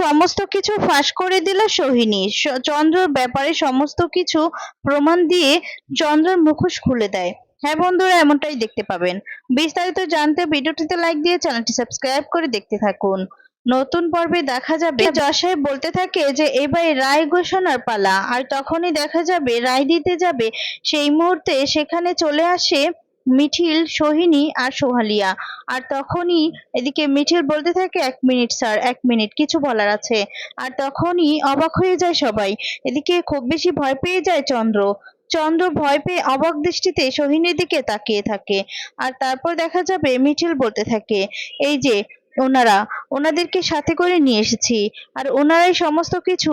সমস্ত কিছু ফাঁস করে দিল সোহিনী। চন্দ্রর ব্যাপারে সমস্ত কিছু প্রমাণ দিয়ে চন্দ্রর মুখোশ খুলে দেয়। হ্যাঁ বন্ধুরা, এমনটাই দেখতে পাবেন। বিস্তারিত জানতে ভিডিওটিতে লাইক দিয়ে চ্যানেলটি সাবস্ক্রাইব করে দেখতে থাকুন। নতুন পর্বে দেখা যাবে। যশাই বলতে থাকে যে, এবার রায় ঘোষণার পালা। আর তখনই দেখা যাবে, রায় দিতে যাবে। সেই মুহূর্তে সেখানে চলে আসে মিঠিল, সোহিনী আর সোহালিয়া। আর তখনই এদিকে মিঠিল বলতে থাকে, এক মিনিট স্যার, এক মিনিট, কিছু বলার আছে। আর তখনই অবাক হয়ে যায় সবাই। এদিকে খুব বেশি ভয় পেয়ে যায় চন্দ্র। চন্দ্র ভয় পেয়ে অবাক দৃষ্টিতে সোহিনীর দিকে তাকিয়ে থাকে। আর তারপর দেখা যাবে মিঠিল বলতে থাকে, এই যে ওনারা ওনাদেরকে সাথে করে নিয়ে এসেছি। আর ওনারাই সমস্ত কিছু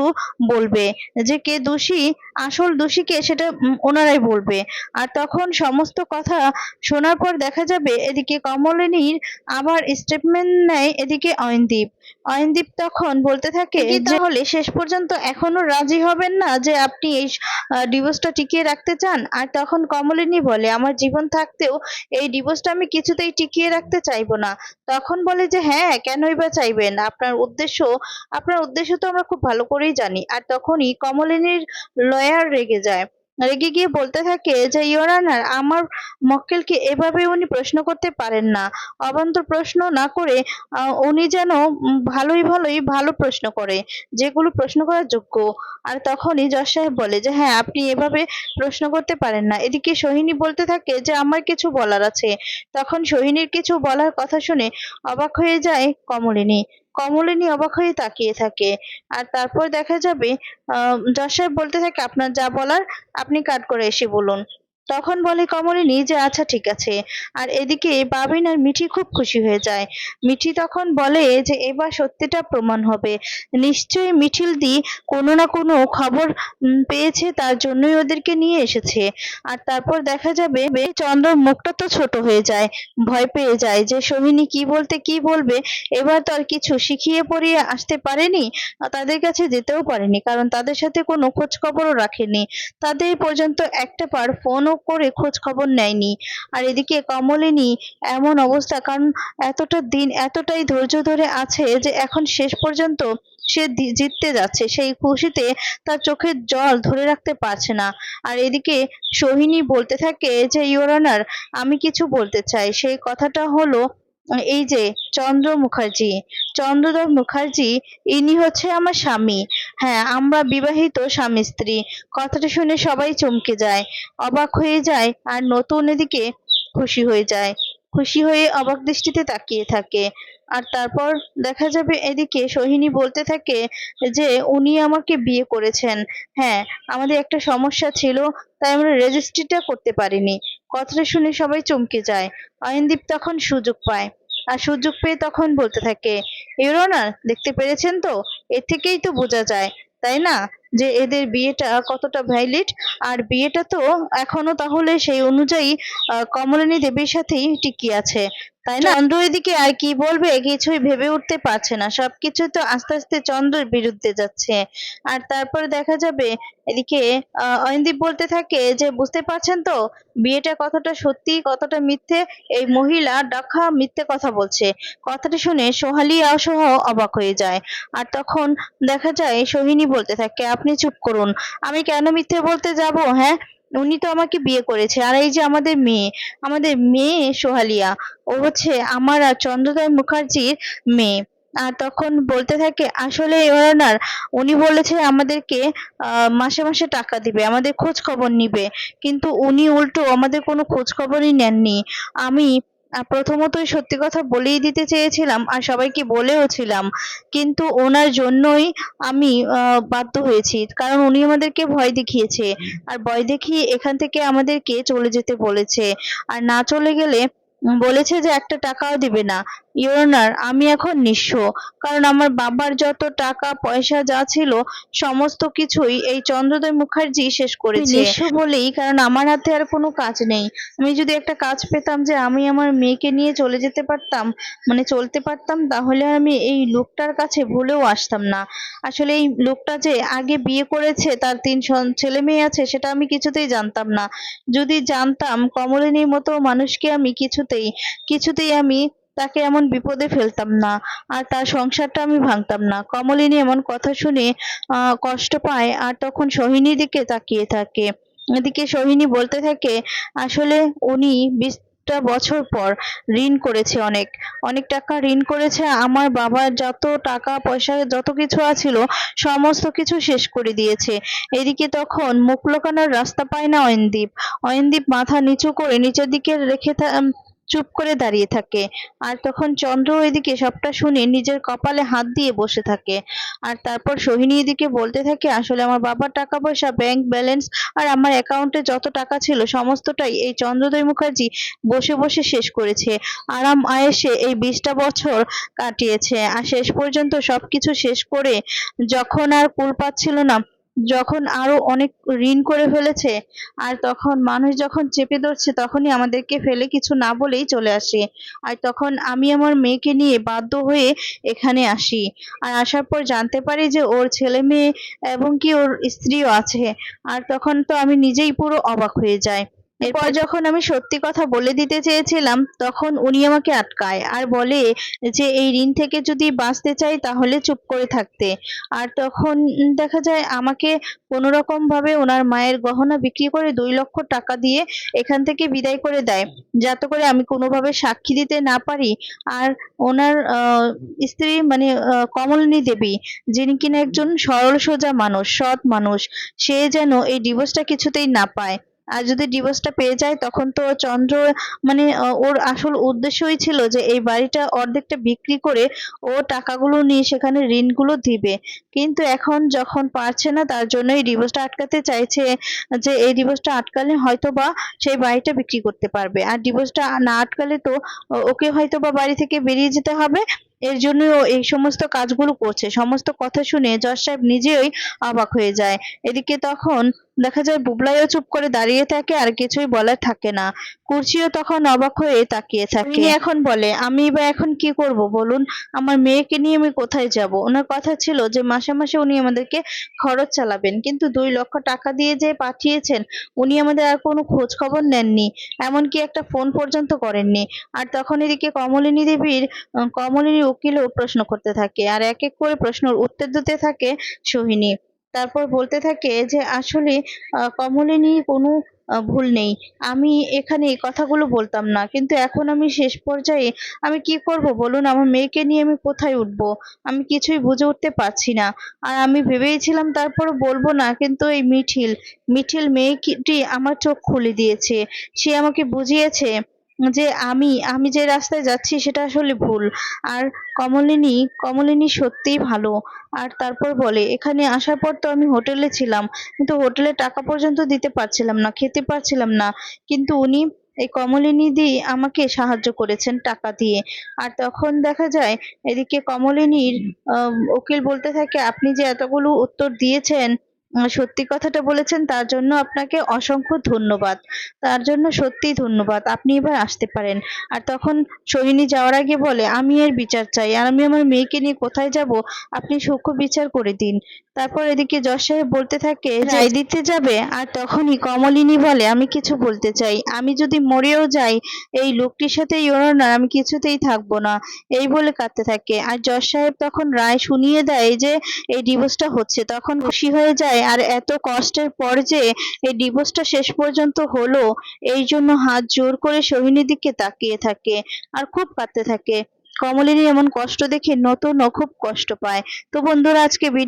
বলবে যে কে দোষী আসল দোষীকে সেটা ওনারাই বলবে। আর তখন সমস্ত কথা শোনার পর দেখা যাবে এদিকে কমলিনীর আবার স্টেটমেন্ট নেয় এদিকে অয়নদীপ। অয়নদীপ তখন বলতে থাকে যে তাহলে শেষ পর্যন্ত এখনও রাজি হবেন না যে আপনি এই ডিভোর্সটা টিকিয়ে রাখতে চান? আর তখন কমলিনী বলে আমার জীবন থাকতেও এই ডিভোর্সটা আমি কিছুতেই টিকিয়ে রাখতে চাইব না। তখন বলে যে হ্যাঁ কেনই বা চাইবেন? আপনার উদ্দেশ্য আপনার উদ্দেশ্য তো আমরা খুব ভালো করেই জানি। আর তখনই কমলিনীর লয়ার রেগে যায়। রেগে গিয়ে বলতে থাকে যে, ইওর অনার, আমার মক্কেলকে এভাবে উনি প্রশ্ন করতে পারেন না। অবান্তর প্রশ্ন না করে উনি যেন ভালোই ভালোই ভালো প্রশ্ন করে, যেগুলো প্রশ্ন করার যোগ্য। আর তখনই জজ সাহেব বলে যে হ্যাঁ আপনি এভাবে প্রশ্ন করতে পারেন না। এদিকে সোহিনী বলতে থাকে যে, আমার কিছু বলার আছে। তখন সোহিনীর কিছু বলার কথা শুনে অবাক হয়ে যায় কমলিনী। কমলিনী অবাক হয়ে তাকিয়ে থাকে। আর তারপর দেখা যাবে, আহ সাহেব বলতে থাকে, আপনার যা বলার, আপনি কাট করে এসে বলুন। তখন বলে কমলিনী যে আচ্ছা ঠিক আছে। আর এদিকে বাবিন আর মিঠি খুব খুশি হয়ে যায়। মিঠি তখন বলে যে, এবার সত্যিটা প্রমাণ হবে। নিশ্চয়ই মিঠিল দি কোনো না কোনো খবর পেয়েছে, তার জন্যই ওদেরকে নিয়ে এসেছে। আর তারপর দেখা যাবে, বে চন্দ্রর মুখটা তো ছোট হয়ে যায়, ভয় পেয়ে যায় যে, সোহিনী কি বলতে কি বলবে? এবার তো আর কিছু শিখিয়ে পড়িয়ে আসতে পারেনি তাদের কাছে যেতেও পারেনি, কারণ তাদের সাথে কোনো খোঁজ খবরও রাখেনি। তাদের পর্যন্ত একটা বার ফোনও করে খোঁজ খবর নেয়নি। আর এদিকে কমলিনী এমন অবস্থা, কারণ এতটা দিন, এতটাই ধৈর্য ধরে আছে যে এখন শেষ পর্যন্ত সে জিততে যাচ্ছে। সেই খুশিতে তার চোখের জল ধরে রাখতে পারছে না। আর এদিকে সোহিনী বলতে থাকে যে ইউরানার আমি কিছু বলতে চাই। সেই কথাটা হলো এই যে চন্দ্র মুখার্জি চন্দ্রধর মুখার্জি, ইনি হচ্ছে আমার স্বামী। হ্যাঁ আমরা বিবাহিত স্বামী স্ত্রী। কথাটা শুনে সবাই চমকে যায়, অবাক হয়ে যায় আর নতুন এদিকে খুশি হয়ে যায়। খুশি হয়ে অবাক দৃষ্টিতে তাকিয়ে থাকে। আর তারপর দেখা যাবে এদিকে সোহিনী বলতে থাকে যে, উনি আমাকে বিয়ে করেছেন। হ্যাঁ আমাদের একটা সমস্যা ছিল, তাই আমরা রেজিস্ট্রিটা করতে পারিনি। কথাটা শুনে সবাই চমকে যায়। অয়নদীপ তখন সুযোগ পায় আর সুযোগ পেয়ে তখন বলতে থাকে ইউরোনার দেখতে পেরেছেন তো? এর থেকেই তো বোঝা যায়, তাই না? যে এদের বিয়েটা কতটা ভ্যালিড আর বিয়েটা তো এখনও তাহলে সেই অনুযায়ী কমলিনী দেবীর সাথেই টিকে আছে তাই না? চন্দ্র এদিকে আর কি বলবে? কিছুই ভেবে উঠতে পারছে না সবকিছু তো আস্তে আস্তে চন্দ্রের বিরুদ্ধে যাচ্ছে। আর তারপরে দেখা যাবে এদিকে অয়নদীপ বলতে থাকে যে বুঝতে পারছেন তো বিয়েটা কতটা সত্যি কতটা মিথ্যে? এই মহিলা ডাকা মিথ্যে কথা বলছে। কথাটা শুনে সোহালিয়া সহ অবাক হয়ে যায়। আর তখন দেখা যায় সোহিনী বলতে থাকে আপনি চুপ করুন। আমি কেন মিথ্যে বলতে যাব হ্যাঁ? উনি তো আমাকে বিয়ে করেছে। আর এই যে আমাদের মেয়ে আমাদের মেয়ে সোহালিয়া, ও হচ্ছে আমার আর চন্দ্রদয় মুখার্জির মেয়ে। আর তখন বলতে থাকে, আসলে ওনার, উনি বলেছে আমাদেরকে মাসে মাসে টাকা দিবে, আমাদের খোঁজ খবর নিবে। কিন্তু উনি উল্টো আমাদের কোনো খোঁজ খবরই নেননি। আমি প্রথমতই সত্যি কথা বলেই দিতে চেয়েছিলাম আর সবাইকে বলেও ছিলাম। কিন্তু ওনার জন্যই আমি বাধ্য হয়েছি। কারণ উনি আমাদেরকে ভয় দেখিয়েছে। আর ভয় দেখিয়ে এখান থেকে আমাদেরকে চলে যেতে বলেছে। আর না চলে গেলে বলেছে যে একটা টাকাও দিবে না। ইউরোনার আমি এখন নিঃস্ব। কারণ আমার বাবার যত টাকা, পয়সা যা ছিল, সমস্ত কিছুই এই চন্দ্রোদয় মুখার্জি শেষ করেছে। নিঃস্ব বলেই, কারণ আমার হাতে আর কোনো কাজ নেই। আমি যদি একটা কাজ পেতাম যে আমি আমার মেয়েকে নিয়ে চলে যেতে পারতাম মানে চলতে পারতাম, তাহলে আমি এই লোকটার কাছে ভুলেও আসতাম না। আসলে এই লোকটা যে আগে বিয়ে করেছে, তার তিন ছেলে মেয়ে আছে, সেটা আমি কিছুতেই জানতাম না। যদি জানতাম, কমলিনীর মতো মানুষকে আমি কিছুতেই কিছুতেই আমি তাকে এমন বিপদে ফেলতাম না, আর তার সংসারটা আমি ভাঙতাম না। কমলিনী এমন কথা শুনে কষ্ট পায়, আর তখন সোহিনীর দিকে তাকিয়ে থাকে। এদিকে সোহিনী বলতে থাকে, আসলে উনি বিশটা বছর পর ঋণ করেছে অনেক। অনেক টাকা ঋণ করেছে, আমার বাবার যত টাকা, পয়সা, যত কিছু আছিল, সমস্ত কিছু শেষ করে দিয়েছে। এদিকে তখন মুখ লোকানোর রাস্তা পায় না অয়নদীপ। অয়নদীপ মাথা নিচু করে নিচের দিকে রেখে চুপ করে দাঁড়িয়ে থাকে। আর তখন চন্দ্র এদিকে সবটা শুনে নিজের কপালে হাত দিয়ে বসে থাকে। আর তারপর সোহিনী এদিকে বলতে থাকে, আসলে আমার বাবার টাকা পয়সা ব্যাংক ব্যালেন্স আর আমার অ্যাকাউন্টে যত টাকা ছিল সমস্তটাই এই চন্দ্রোদয় মুখার্জি বসে বসে শেষ করেছে। আরাম আয়েসে এই বিশটা বছর কাটিয়েছে। আর শেষ পর্যন্ত সবকিছু শেষ করে যখন আর কুল পাচ্ছিল না যখন আরও অনেক ঋণ করে ফেলেছে, আর তখন মানুষ যখন চেপে ধরছে, তখনই আমাদেরকে ফেলে কিছু না বলেই চলে আসে। আর তখন আমি আমার মেয়েকে নিয়ে বাধ্য হয়ে এখানে আসি। আর আসার পর জানতে পারি যে ওর ছেলে মেয়ে এবং কি ওর স্ত্রীও আছে। আর তখন তো আমি নিজেই পুরো অবাক হয়ে যাই। এরপর যখন আমি সত্যি কথা বলে দিতে চেয়েছিলাম, তখন উনি আমাকে আটকায় আর বলে যে, এই ঋণ থেকে যদি বাঁচতে চাই তাহলে চুপ করে থাকতে। আর তখন দেখা যায় আমাকে কোনো রকম ভাবে ওনার মায়ের গহনা বিক্রি করে দুই লক্ষ টাকা দিয়ে এখান থেকে বিদায় করে দেয়, যাতে করে আমি কোনোভাবে সাক্ষী দিতে না পারি। আর ওনার স্ত্রী মানে কমলিনী দেবী, যিনি কিনা একজন সরল সোজা মানুষ, সৎ মানুষ, সে যেন এই ডিভোর্সটা কিছুতেই না পায়। আর যদি ডিভোর্সটা পেয়ে যায়, তখন তো চন্দ্র মানে ওর আসল উদ্দেশ্যই ছিল যে এই বাড়িটা অর্ধেকটা বিক্রি করে ও টাকাগুলো নিয়ে সেখানে ঋণগুলো দিবে। কিন্তু এখন যখন পারছে না, তার জন্য এই ডিভোর্সটা আটকাতে চাইছে যে এই ডিভোর্সটা আটকালে হয়তো বা সেই বাড়িটা বিক্রি করতে পারবে। আর ডিভোর্সটা না আটকালে তো ওকে হয়তো বা বাড়ি থেকে বেরিয়ে যেতে হবে। এর জন্যই ও এই সমস্ত কাজগুলো করছে। সমস্ত কথা শুনে জজ সাহেব নিজেই অবাক হয়ে যায়। এদিকে তখন দেখা যায় বুবলাইও চুপ করে দাঁড়িয়ে থাকে, আর কিছুই বলার থাকে না। কুর্চিও তখন অবাক হয়ে তাকিয়ে থাকে। এখন বলে, আমি বা এখন কি করব বলুন? আমার মেয়েকে নিয়ে আমি কোথায় যাব? ওনার কথা ছিল যে, মাসে মাসে উনি আমাদেরকে খরচ চালাবেন, কিন্তু দুই লক্ষ টাকা দিয়ে যে পাঠিয়েছেন, উনি আমাদের আর কোনো খোঁজ খবর নেননি, এমনকি একটা ফোন পর্যন্ত করেননি। আর তখন এদিকে কমলিনী দেবীর কমলিনী উকিলও প্রশ্ন করতে থাকে, আর এক এক করে প্রশ্নের উত্তর দিতে থাকে সোহিনী। তারপর বলতে থাকে যে আসলে আহ, কমলিনীর কোনো ভুল নেই। আমি এখানে এই কথাগুলো বলতাম না। কিন্তু এখন আমি শেষ পর্যায়ে আমি কি করব বলুন? আমার মেয়েকে নিয়ে আমি কোথায় উঠব? আমি কিছুই বুঝে উঠতে পারছি না। আর আমি ভেবেইছিলাম তারপর বলব না কিন্তু এই মিঠিল মিঠিল মেয়েটি আমার চোখ খুলে দিয়েছে। সে আমাকে বুঝিয়েছে যে আমি আমি যে রাস্তায় যাচ্ছি সেটা আসলে ভুল। আর কমলিনী কমলিনী সত্যিই ভালো। আর তারপর বলে, এখানে আসার পর তো আমি হোটেলে ছিলাম, কিন্তু হোটেলে টাকা পর্যন্ত দিতে পারছিলাম না, খেতে পারছিলাম না। কিন্তু উনি, এই কমলিনী দি আমাকে সাহায্য করেছেন টাকা দিয়ে। আর তখন দেখা যায়, এদিকে কমলিনীর উকিল বলতে থাকে, আপনি যে এতগুলো উত্তর দিয়েছেন সত্যি কথাটা বলেছেন তার জন্য আপনাকে অসংখ্য ধন্যবাদ। তার জন্য সত্যিই ধন্যবাদ আপনি এবার আসতে পারেন। আর তখন সোহিনী যাওয়ার আগে বলে আমি এর বিচার চাই আর আমি আমার মেয়েকে নিয়ে কোথায় যাব? আপনি সূক্ষ্ম বিচার করে দিন। তারপর এদিকে যশ সাহেব বলতে থাকে রায় দিতে যাবে? আর তখনই কমলিনী বলে আমি কিছু বলতে চাই। আমি যদি মরেও যাই এই লোকটির সাথে ইউরোনার আমি কিছুতেই থাকব না। এই বলে কাঁদতে থাকে। আর যশ সাহেব তখন রায় শুনিয়ে দেয় যে এই ডিভোর্সটা হচ্ছে। তখন খুশি হয়ে যায় আর এত কষ্টের পর যে এই ডিভোর্সটা শেষ পর্যন্ত হলো, এই জন্য হাত জোর করে সোহিনীর দিকে তাকিয়ে থাকে আর খুব কাঁদতে থাকে। কমলিনী এমন কষ্ট দেখে নতুনও খুব কষ্ট পায়। তো বন্ধুরা, আজকে ভিডিও